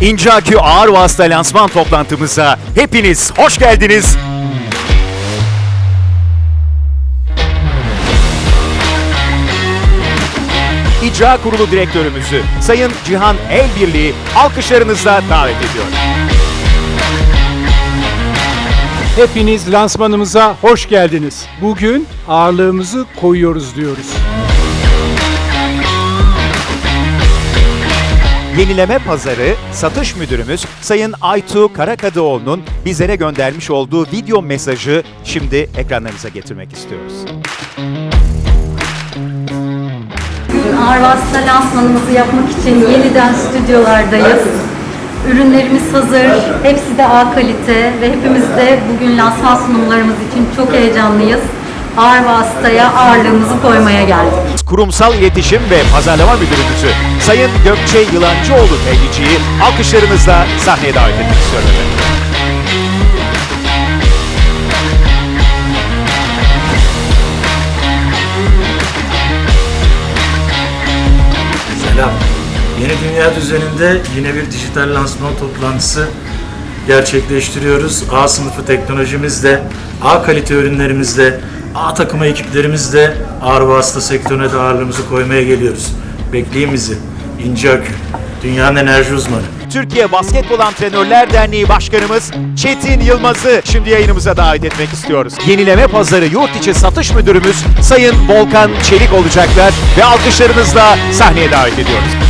İnce Akü Ağır Vasıta lansman toplantımıza hepiniz hoş geldiniz. İcra Kurulu Direktörümüzü Sayın Cihan Elbirliği alkışlarınızla davet ediyor. Hepiniz lansmanımıza hoş geldiniz. Bugün ağırlığımızı koyuyoruz diyoruz. Yenileme Pazarı Satış Müdürümüz Sayın Aytu Karakadıoğlu'nun bizlere göndermiş olduğu video mesajı şimdi ekranlarınıza getirmek istiyoruz. Bugün Ağır Vasıta lansmanımızı yapmak için yeniden stüdyolardayız. Ürünlerimiz hazır, hepsi de A kalite ve hepimiz de bugün lansman sunumlarımız için çok heyecanlıyız. Ağır Vasıta'ya ağırlığımızı koymaya geldik. Kurumsal İletişim ve Pazarlama Müdürümüzü Sayın Gökçe Yılancıoğlu Tehlici'yi alkışlarınızla sahneye davet etmek istiyorum efendim. Selam. Yeni dünya düzeninde yine bir dijital lansman toplantısı gerçekleştiriyoruz. A sınıfı teknolojimizle, A kalite ürünlerimizle, A takımı ekiplerimizle ağır vasıta sektörüne de ağırlığımızı koymaya geliyoruz. Bekleyin bizi. İnce Akü, dünyanın enerji uzmanı. Türkiye Basketbol Antrenörler Derneği Başkanımız Çetin Yılmaz'ı şimdi yayınımıza davet etmek istiyoruz. Yenileme Pazarı Yurt İçi Satış Müdürümüz Sayın Volkan Çelik olacaklar ve alkışlarınızla sahneye davet ediyoruz.